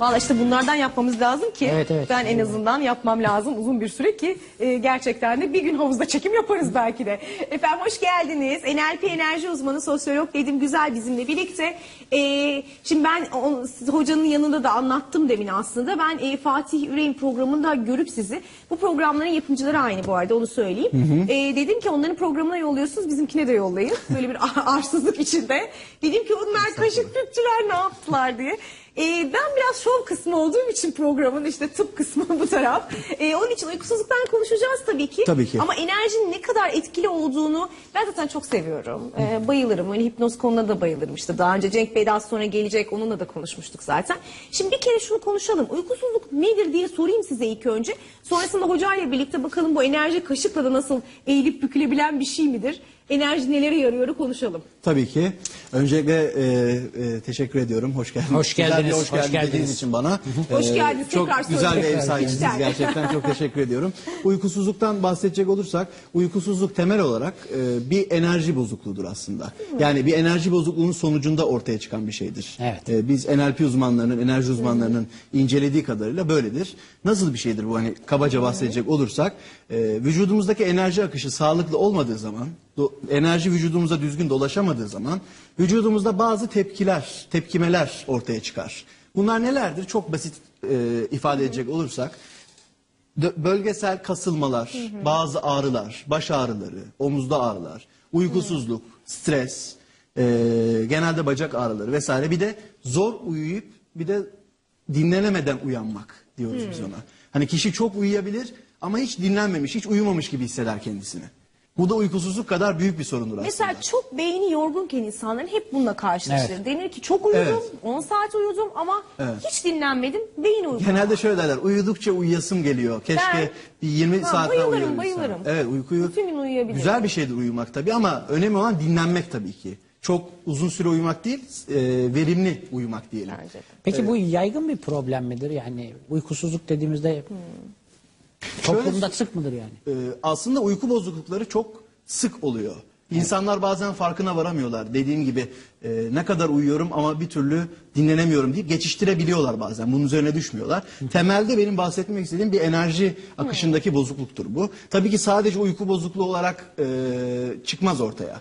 Valla işte bunlardan yapmamız lazım ki Evet, evet. ben en azından yapmam lazım uzun bir süre ki e, gerçekten de bir gün havuzda çekim yaparız belki de. Efendim hoş geldiniz. NLP enerji uzmanı sosyolog Nedim Güzel bizimle birlikte. E, şimdi ben o- hocanın yanında da anlattım demin aslında. Ben e, Fatih Üreğin programında görüp sizi bu programların yapımcıları aynı bu arada onu söyleyeyim. E, dedim ki onların programına yolluyorsunuz bizimkine de yollayın. Böyle bir arsızlık içinde. Dedim ki onlar kaşık Türkçüler ne yaptılar diye. Ee, ben biraz şov kısmı olduğum için programın işte tıp kısmı bu taraf. Ee, onun için uykusuzluktan konuşacağız tabii ki. Tabii ki. Ama enerjinin ne kadar etkili olduğunu ben zaten çok seviyorum. Ee, bayılırım. Hani hipnoz konuna da bayılırım işte. Daha önce Cenk Bey daha sonra gelecek. Onunla da konuşmuştuk zaten. Şimdi bir kere şunu konuşalım. Uykusuzluk nedir diye sorayım size ilk önce. Sonrasında hocayla birlikte bakalım bu enerji kaşıkla da nasıl eğilip bükülebilen bir şey midir? Enerji nelere yarıyor konuşalım. Tabii ki. Öncelikle e, e, teşekkür ediyorum. Hoş geldiniz. Hoş Güzel bir geldiniz, hoş, hoş geldiniz dediğiniz için bana. Hoş E, geldiniz, Çok tekrar güzel bir ev sahibisiniz gerçekten. Çok teşekkür ediyorum. Uykusuzluktan bahsedecek olursak, uykusuzluk temel olarak e, bir enerji bozukluğudur aslında. Yani bir enerji bozukluğunun sonucunda ortaya çıkan bir şeydir. Evet. E, biz NLP uzmanlarının, enerji uzmanlarının incelediği kadarıyla böyledir. Nasıl bir şeydir bu hani kabaca bahsedecek olursak, e, vücudumuzdaki enerji akışı sağlıklı olmadığı zaman, enerji vücudumuza düzgün dolaşamadığı zaman vücudumuzda bazı tepkiler, tepkimeler ortaya çıkar. Bunlar nelerdir? Çok basit e, ifade edecek olursak, bölgesel kasılmalar, bazı ağrılar, baş ağrıları, omuzda ağrılar, uykusuzluk, stres, e, genelde bacak ağrıları vesaire. Bir de zor uyuyup bir de dinlenemeden uyanmak diyoruz biz ona. Hani kişi çok uyuyabilir ama hiç dinlenmemiş, hiç uyumamış gibi hisseder kendisini. Bu da uykusuzluk kadar büyük bir sorundur aslında. Mesela çok beyni yorgunken insanların hep bununla karşılaşır. Evet. Denir ki çok uyudum, Evet. 10 saat uyudum ama Evet. hiç dinlenmedim, beyin uyudu. Genelde şöyle derler, uyudukça uyuyasım geliyor. Keşke Ben- bir 20 Ha, saat daha bayılırım, uyuyabilsem. bayılırım. Evet uykuyu Bütün gün uyuyabilirim. güzel bir şeydir uyumak tabii ama önemli olan dinlenmek tabii ki. Çok uzun süre uyumak değil, e, verimli uyumak diyelim. Bence de. Peki bu yaygın bir problem midir? Yani uykusuzluk dediğimizde toplumda sık mıdır yani? Ee, aslında uyku bozuklukları çok sık oluyor. İnsanlar bazen farkına varamıyorlar. Dediğim gibi e, ne kadar uyuyorum ama bir türlü dinlenemiyorum deyip geçiştirebiliyorlar bazen. Bunun üzerine düşmüyorlar. Temelde benim bahsetmek istediğim bir enerji akışındaki bozukluktur bu. Tabii ki sadece uyku bozukluğu olarak e, çıkmaz ortaya.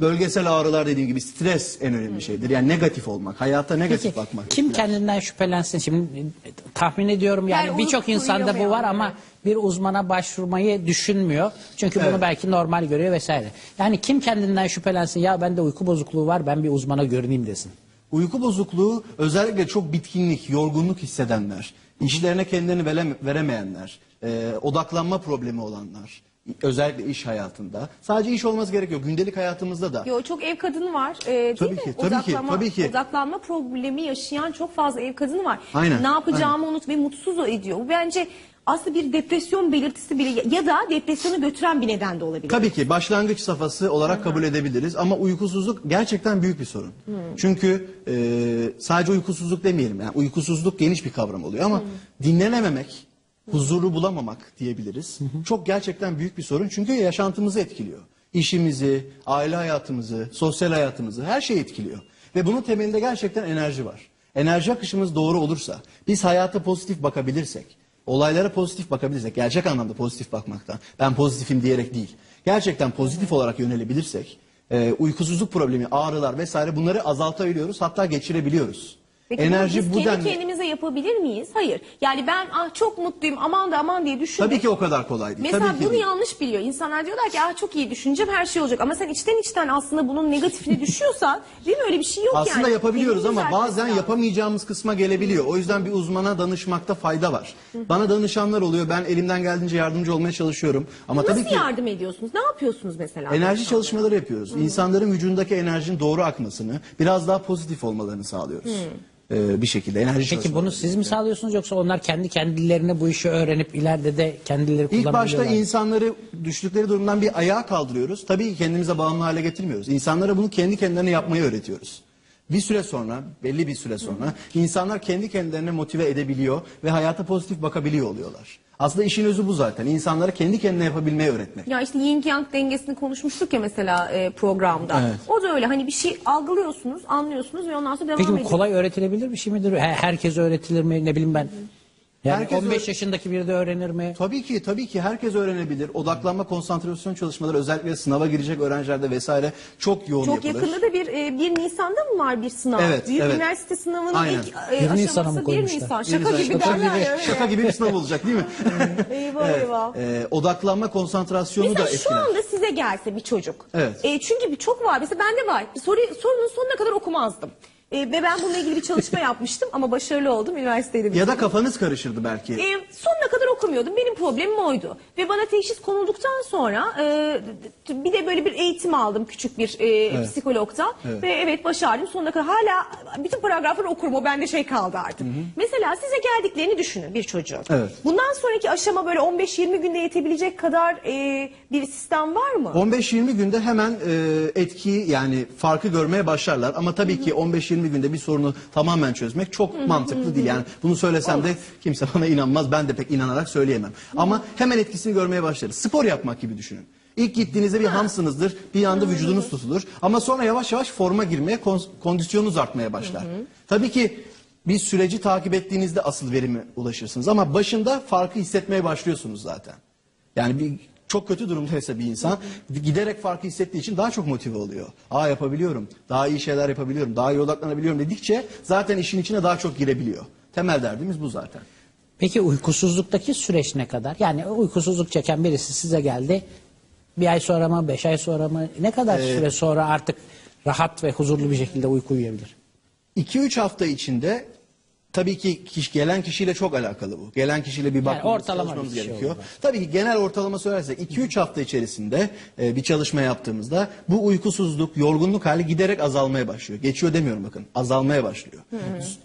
Bölgesel ağrılar dediğim gibi stres en önemli şeydir. Yani negatif olmak, hayata negatif Peki bakmak. kim kendinden şüphelensin? Şimdi e, tahmin ediyorum yani Yani birçok uyku insanda bu var ama bir uzmana başvurmayı düşünmüyor. Çünkü bunu Evet. belki normal görüyor vesaire. Yani kim kendinden şüphelensin ya bende uyku bozukluğu var ben bir uzmana görüneyim desin. Uyku bozukluğu özellikle çok bitkinlik, yorgunluk hissedenler, işlerine kendilerini vere- veremeyenler, e, odaklanma problemi olanlar, özellikle iş hayatında. Sadece iş olması gerekiyor. Gündelik hayatımımızda da. Yo çok ev kadını var. Ee, değil Tabii mi? ki, tabii ki, Odaklanma- tabii ki. Odaklanma problemi yaşayan çok fazla ev kadını var. Aynen, Ne yapacağımı unut ve mutsuz ediyor. Bu bence aslında bir depresyon belirtisi bile ya da depresyonu götüren bir neden de olabilir. Tabii ki başlangıç safhası olarak kabul edebiliriz ama uykusuzluk gerçekten büyük bir sorun. Çünkü e, sadece uykusuzluk demeyelim. Yani uykusuzluk geniş bir kavram oluyor ama dinlenememek, huzuru bulamamak diyebiliriz. Çok gerçekten büyük bir sorun çünkü yaşantımızı etkiliyor. İşimizi, aile hayatımızı, sosyal hayatımızı her şeyi etkiliyor. Ve bunun temelinde gerçekten enerji var. Enerji akışımız doğru olursa, biz hayata pozitif bakabilirsek, olaylara pozitif bakabilirsek, gerçek anlamda pozitif bakmaktan, ben pozitifim diyerek değil, gerçekten pozitif olarak yönelebilirsek, e, uykusuzluk problemi, ağrılar vesaire bunları azaltabiliyoruz, hatta geçirebiliyoruz. Peki Enerji bunu bu biz kendi denli... kendimize yapabilir miyiz? Hayır. Yani ben ah çok mutluyum aman da aman diye düşünmek. Tabii ki o kadar kolay değil. Mesela Tabii ki bunu değil. yanlış biliyor. İnsanlar diyorlar ki ah çok iyi düşüneceğim her şey olacak. Ama sen içten içten aslında bunun negatifine düşüyorsan değil mi öyle bir şey yok yani. Aslında yapabiliyoruz ama bazen yapamayacağımız kısma gelebiliyor. O yüzden bir uzmana danışmakta fayda var. Bana danışanlar oluyor. Ben elimden geldiğince yardımcı olmaya çalışıyorum. Ama Nasıl tabii ki yardım ediyorsunuz? Ne yapıyorsunuz mesela? enerji çalışmaları yapıyoruz. İnsanların vücudundaki enerjinin doğru akmasını, biraz daha pozitif olmalarını sağlıyoruz. Ee, bir şekilde enerji Peki bunu siz mi sağlıyorsunuz yoksa onlar kendi kendilerine bu işi öğrenip ileride de kendileri İlk başta kullanabiliyorlar? mı? insanları düştükleri durumdan bir ayağa kaldırıyoruz. Tabii ki kendimize bağımlı hale getirmiyoruz. İnsanlara bunu kendi kendilerine yapmayı öğretiyoruz. bir süre sonra, belli bir süre sonra insanlar kendi kendilerine motive edebiliyor ve hayata pozitif bakabiliyor oluyorlar. Aslında işin özü bu zaten. İnsanlara kendi kendine yapabilmeyi öğretmek. Ya işte yin yang dengesini konuşmuştuk ya mesela e, programda. Evet. O da öyle hani bir şey algılıyorsunuz, anlıyorsunuz ve ondan sonra devam Peki bu kolay öğretilebilir bir şey midir? Her- Herkese öğretilir mi? Ne bileyim ben. Yani Herkes 15 öğ- yaşındaki biri de öğrenir mi? Tabii ki, tabii ki herkes öğrenebilir. Odaklanma, konsantrasyon çalışmaları özellikle sınava girecek öğrencilerde vesaire çok yoğun Çok yapılır. yakında da bir e, 1 Nisan'da mı var bir sınav? Evet, Büyük evet. üniversite sınavının Aynen. ilk e, 1 aşaması Nisan'a mı 1 koymuşlar? Nisan. Şaka güzel, gibi şaka derler gibi, ya. şaka gibi bir sınav olacak değil mi? Eyvah eyvah. Ee, odaklanma, konsantrasyonu da Mesela şu etkiler. anda size gelse bir çocuk. Evet. E, çünkü bir çok var. Mesela bende var. Soru, sorunun sonuna kadar okumazdım. E, ve ben bununla ilgili bir çalışma yapmıştım ama başarılı oldum üniversitede. Ya da kafanız karışırdı belki. E, sonuna kadar okumuyordum. Benim problemim oydu. Ve bana teşhis konulduktan sonra e, bir de böyle bir eğitim aldım küçük bir e, psikologdan. Ve evet başardım. Sonuna kadar hala bütün paragrafları okurum. O bende şey kaldı artık. Mesela size geldiklerini düşünün bir çocuğun. Evet. Bundan sonraki aşama böyle 15-20 günde yetebilecek kadar e, bir sistem var mı? 15-20 günde hemen e, etkiyi yani farkı görmeye başlarlar. Ama tabii ki 15-20 günde bir sorunu tamamen çözmek çok mantıklı değil. Yani bunu söylesem de kimse bana inanmaz. Ben de pek inanarak söyleyemem. Ama hemen etkisini görmeye başlarız. Spor yapmak gibi düşünün. İlk gittiğinizde bir hamsınızdır. Bir anda vücudunuz tutulur. Ama sonra yavaş yavaş forma girmeye, kon- kondisyonunuz artmaya başlar. Tabii ki bir süreci takip ettiğinizde asıl verime ulaşırsınız. Ama başında farkı hissetmeye başlıyorsunuz zaten. Yani bir çok kötü durumdaysa bir insan giderek farkı hissettiği için daha çok motive oluyor. Aa yapabiliyorum, daha iyi şeyler yapabiliyorum, daha iyi odaklanabiliyorum dedikçe zaten işin içine daha çok girebiliyor. Temel derdimiz bu zaten. Peki uykusuzluktaki süreç ne kadar? Yani uykusuzluk çeken birisi size geldi. Bir ay sonra mı, beş ay sonra mı? Ne kadar Ee, süre sonra artık rahat ve huzurlu bir şekilde uyku uyuyabilir? 2-3 hafta içinde tabii ki kişi, gelen kişiyle çok alakalı bu. Gelen kişiyle bir bakmamız, ortalama çalışmamız bir şey gerekiyor. olur. Tabii ki genel ortalama söylersek 2-3 hafta içerisinde e, bir çalışma yaptığımızda bu uykusuzluk, yorgunluk hali giderek azalmaya başlıyor. Geçiyor demiyorum bakın, azalmaya başlıyor.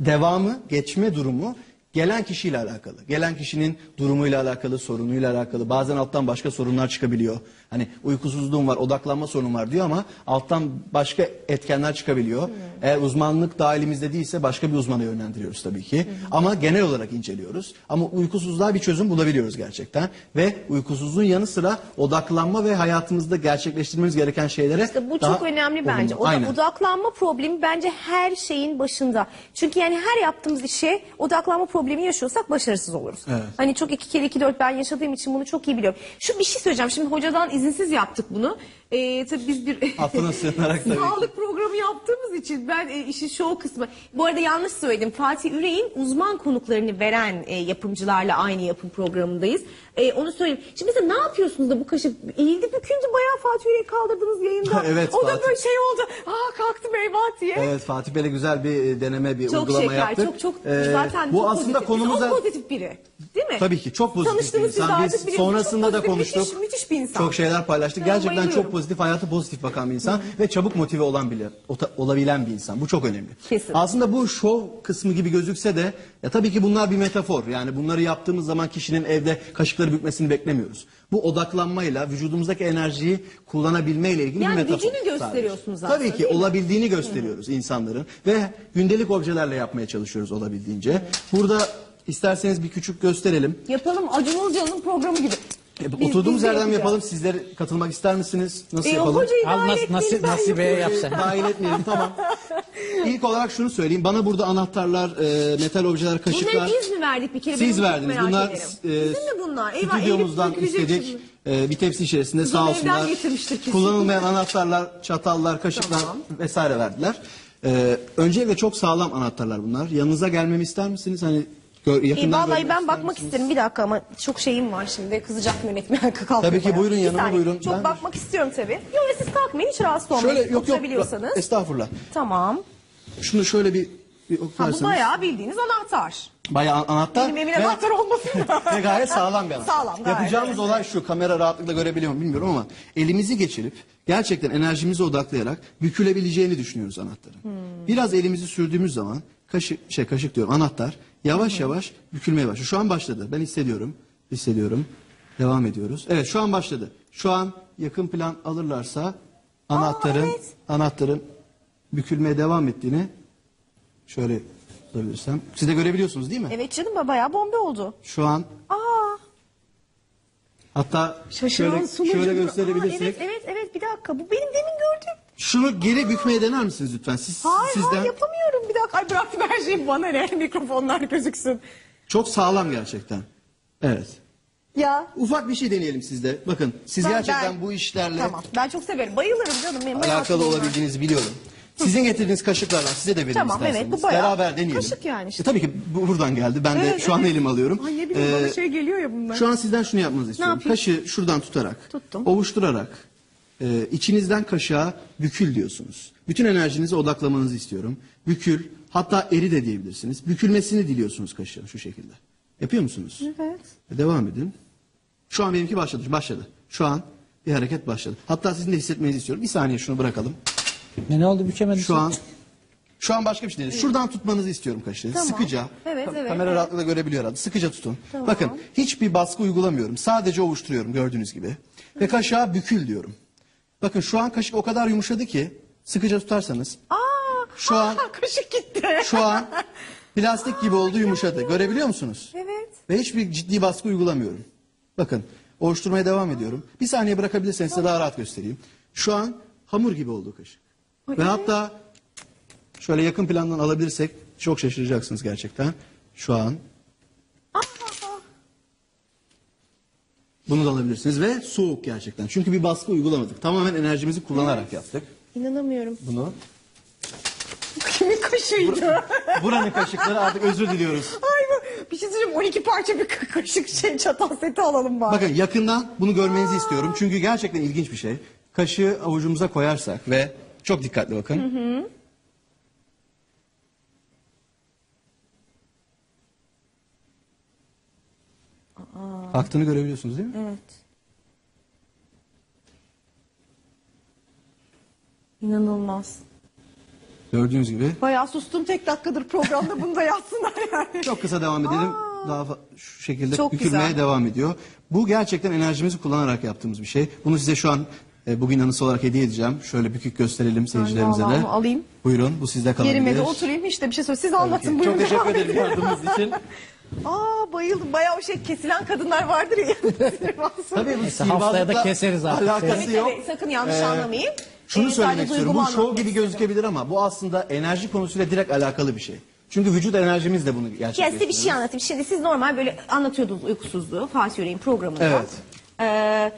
Devamı, geçme durumu gelen kişiyle alakalı. Gelen kişinin durumuyla alakalı, sorunuyla alakalı. Bazen alttan başka sorunlar çıkabiliyor. Hani uykusuzluğum var, odaklanma sorunum var diyor ama alttan başka etkenler çıkabiliyor. Eğer uzmanlık dahilimizde değilse başka bir uzmana yönlendiriyoruz tabii ki. Ama genel olarak inceliyoruz. Ama uykusuzluğa bir çözüm bulabiliyoruz gerçekten. Ve uykusuzluğun yanı sıra odaklanma ve hayatımızda gerçekleştirmemiz gereken şeylere İşte bu daha çok önemli bence. olumlu. Oda- Aynen. odaklanma problemi bence her şeyin başında. Çünkü yani her yaptığımız işe odaklanma problemi yaşıyorsak başarısız oluruz. Evet. Hani çok iki kere iki dört ben yaşadığım için bunu çok iyi biliyorum. Şu bir şey söyleyeceğim. Şimdi hocadan izinsiz yaptık bunu. Ee, tabii biz bir sığınarak tabii sağlık programı yaptığımız için ben e, işin şov kısmı. Bu arada yanlış söyledim. Fatih Üreğin uzman konuklarını veren e, yapımcılarla aynı yapım programındayız. E, onu söyleyeyim. Şimdi mesela ne yapıyorsunuz da bu kaşık eğildi büküldü bayağı Fatih Üreği kaldırdınız yayında. Evet, O da Fatih. böyle şey oldu. Aa kalktım eyvah diye. Evet Fatih Bey'le güzel bir e, deneme, bir Çok uygulama şeker, yaptık. çok çok Ee, zaten bu çok aslında pozitif. konumuza Çok pozitif biri. Değil mi? Tabii ki çok pozitif bir Tanıştığımız siz insan. Biz biliyorsunuz. sonrasında Çok da pozitif, konuştuk. Müthiş, müthiş bir insan. Çok şeyler paylaştık. Ben Gerçekten bayılıyorum. çok pozitif, hayata pozitif bakan bir insan ve çabuk motive olan bile olabilen bir insan. Bu çok önemli. Kesin. Aslında bu şov kısmı gibi gözükse de ya tabii ki bunlar bir metafor. Yani bunları yaptığımız zaman kişinin evde kaşıkları bükmesini beklemiyoruz. Bu odaklanmayla vücudumuzdaki enerjiyi kullanabilme ile ilgili Yani bir metafor. gücünü gösteriyorsunuz sadece. aslında, Tabii ki mi? olabildiğini gösteriyoruz insanların ve gündelik objelerle yapmaya çalışıyoruz olabildiğince. Burada isterseniz bir küçük gösterelim. Yapalım Acun Ilıcalı'nın programı gibi. E, Biz- Oturduğumuz biz de yerden yapacağız. yapalım? Sizler katılmak ister misiniz? Nasıl E, yapalım? Al nas, nasip, ben nasibe yapıyorum. yap sen. Dahil etmeyelim tamam. İlk olarak şunu söyleyeyim. Bana burada anahtarlar, e, metal objeler, kaşıklar. Bunları biz mi verdik bir kere? Siz Benim verdiniz. merak Bunlar ederim. e, Bizim mi bunlar? Eyvah, stüdyomuzdan dökülecek istedik. E, bir tepsi içerisinde sağ olsunlar. evden kesin. Kullanılmayan anahtarlar, çatallar, kaşıklar Tamam. vesaire verdiler. E, öncelikle çok sağlam anahtarlar bunlar. Yanınıza gelmemi ister misiniz? Hani gör, E, yakından vallahi görmek ben ister bakmak misiniz? isterim bir dakika ama çok şeyim var şimdi kızacak yönetmen kalkıyor Tabii ki, bayağı. buyurun Bir yanıma, saniye, buyurun. Çok Ben- bakmak istiyorum tabii. Yok siz kalkmayın hiç rahatsız olmayın. Şöyle yok yok. Oturabiliyorsanız. Estağfurullah. Tamam. Şunu şöyle bir, bir Ha, bu bayağı bildiğiniz anahtar. Bayağı an- anahtar. Benim evin ve- anahtar olmasın da. Ve gayet sağlam bir anahtar. Sağlam, gayet, Yapacağımız olay şu. Kamera rahatlıkla görebiliyor mu bilmiyorum ama elimizi geçirip gerçekten enerjimizi odaklayarak bükülebileceğini düşünüyoruz anahtarın. Hmm. Biraz elimizi sürdüğümüz zaman kaşık şey kaşık diyorum anahtar yavaş yavaş bükülmeye başlıyor. Şu an başladı. Ben hissediyorum. Hissediyorum. Devam ediyoruz. Evet şu an başladı. Şu an yakın plan alırlarsa anahtarın evet. anahtarın bükülmeye devam ettiğini şöyle tutabilirsem. Siz de görebiliyorsunuz değil mi? Evet canım bayağı bombe oldu. Şu an Aa hatta şaşıran şöyle, sunucu. şöyle gösterebilirsek. Aa, evet evet evet bir dakika bu benim demin gördüğüm. Şunu geri bükmeye dener misiniz lütfen? Siz, Hayır sizden hayır yapamıyorum bir dakika. Ay bıraktım her şeyi bana ne mikrofonlar gözüksün. çok sağlam gerçekten. Evet. Ya. Ufak bir şey deneyelim sizde. Bakın siz Ben- gerçekten ben- bu işlerle Tamam ben çok severim bayılırım canım. Benim alakalı hayatım bunlar. olabildiğinizi biliyorum. Sizin getirdiğiniz kaşıklardan size de verin Tamam, isterseniz. evet, bu bayağı Beraber deneyelim. kaşık yani işte. E, tabii ki bu buradan geldi. Ben de Evet, şu an evet. elim alıyorum. Ay ne bileyim Ee, bana şey geliyor ya bunlar. Şu an sizden şunu yapmanızı istiyorum. yapayım? Kaşığı şuradan tutarak, Tuttum. ovuşturarak, e, içinizden kaşığa bükül diyorsunuz. Bütün enerjinizi odaklamanızı istiyorum. Bükül, hatta eri de diyebilirsiniz. Bükülmesini diliyorsunuz kaşığın şu şekilde. Yapıyor musunuz? Evet. E, Devam edin. Şu an benimki başladı. Başladı. Şu an bir hareket başladı. Hatta sizin de hissetmenizi istiyorum. Bir saniye şunu bırakalım. Ne, ne oldu bükemedin? Şu an şu an başka bir şey değil. Şuradan tutmanızı istiyorum kaşığı. Tamam. Sıkıca. Evet, evet, Kamera evet. rahatlıkla görebiliyor herhalde. Sıkıca tutun. Bakın hiçbir baskı uygulamıyorum. Sadece ovuşturuyorum gördüğünüz gibi. Ve kaşığa bükül diyorum. Bakın şu an kaşık o kadar yumuşadı ki sıkıca tutarsanız Aa, Şu an- aa, kaşık gitti. şu an plastik gibi oldu yumuşadı. Görebiliyor musunuz? Evet. Ve hiçbir ciddi baskı uygulamıyorum. Bakın ovuşturmaya devam ediyorum. Bir saniye bırakabilirseniz size daha rahat göstereyim. Şu an hamur gibi oldu kaşık. Ve hatta şöyle yakın plandan alabilirsek çok şaşıracaksınız gerçekten. Şu an bunu da alabilirsiniz ve soğuk gerçekten. Çünkü bir baskı uygulamadık. Tamamen enerjimizi kullanarak yaptık. İnanamıyorum. Bunu. Kimin kaşığıydı? Buranın kaşıkları artık özür diliyoruz. Ay bu bir şey söyleyeyim 12 parça bir ka- kaşık şey çatal seti alalım bari. Bakın yakından bunu görmenizi istiyorum. Çünkü gerçekten ilginç bir şey. Kaşığı avucumuza koyarsak ve çok dikkatli bakın. Aktığını görebiliyorsunuz değil mi? Evet. İnanılmaz. Gördüğünüz gibi. Bayağı sustum tek dakikadır programda bunu da yazsınlar yani. Çok kısa devam edelim. Daha fa- şu şekilde Çok bükülmeye güzel. devam ediyor. Bu gerçekten enerjimizi kullanarak yaptığımız bir şey. Bunu size şu an e, bugün anısı olarak hediye edeceğim. Şöyle bükük gösterelim seyircilerimize de. alayım. Buyurun bu sizde kalabilir. Yerime de oturayım işte bir şey söyle. Siz anlatın buyurun. Çok teşekkür ederim yardımınız için. Aa bayıldım. Bayağı o şey kesilen kadınlar vardır ya. Tabii bu Neyse, haftaya da sihirbazlıkla keseriz artık. Alakası yok. evet, sakın yanlış Ee, anlamayın. Şunu Ee, söylemek istiyorum. Bu duygumu şov anlatmak gibi istedim. gözükebilir ama bu aslında enerji konusuyla direkt alakalı bir şey. Çünkü vücut enerjimiz de bunu Ya gerçekleştiriyor. size bir şey anlatayım. Şimdi siz normal böyle anlatıyordunuz uykusuzluğu Fatih Yüreğin programında. Evet. Ee,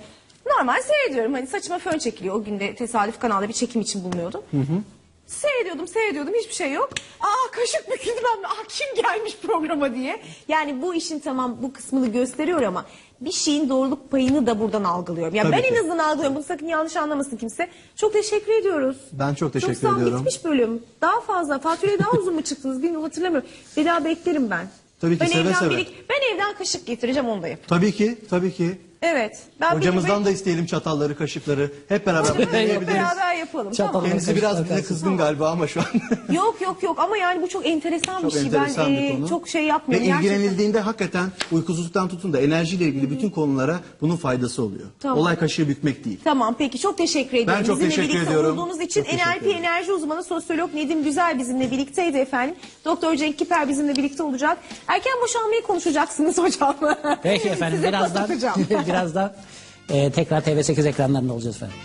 normal seyrediyorum. Hani saçıma fön çekiliyor. O günde tesadüf kanalda bir çekim için bulunuyordum. Seyrediyordum, seyrediyordum. Hiçbir şey yok. Aa kaşık büküldü ben. de, Aa kim gelmiş programa diye. Yani bu işin tamam bu kısmını gösteriyor ama bir şeyin doğruluk payını da buradan algılıyorum. Ya Tabii ben ki. en azından algılıyorum. Bunu sakın yanlış anlamasın kimse. Çok teşekkür ediyoruz. Ben çok teşekkür çok ediyorum. Bitmiş bölüm. Daha fazla. Yüreğe daha uzun mu çıktınız bilmiyorum hatırlamıyorum. Bir daha beklerim ben. Tabii ki, ben seve evden seve. birik- ben evden kaşık getireceğim onu da yap. Tabii ki, tabii ki. Evet. Ben Hocamızdan bir- da isteyelim çatalları, kaşıkları. Hep beraber bunu Hep deneyebiliriz. beraber yapalım. Çatal. Tamam. Kendisi biraz bize kızgın galiba ama şu an. Yok yok yok ama yani bu çok enteresan Çok bir şey. enteresan ben bir e, konu. çok şey Ve yapmıyorum. Gerçekten. ilgilenildiğinde hakikaten uykusuzluktan tutun da enerjiyle ilgili bütün konulara bunun faydası oluyor. Tamam. Olay kaşığı bükmek değil. Tamam peki çok teşekkür ediyorum. Ben çok bizimle teşekkür birlikte ediyorum. olduğunuz için Çok teşekkür NLP ederim. enerji uzmanı sosyolog Nedim Güzel bizimle birlikteydi efendim. Doktor Cenk Kiper bizimle birlikte olacak. Erken boşanmayı konuşacaksınız hocam. Peki efendim Size birazdan patlatacağım. birazdan e, tekrar TV8 ekranlarında olacağız efendim.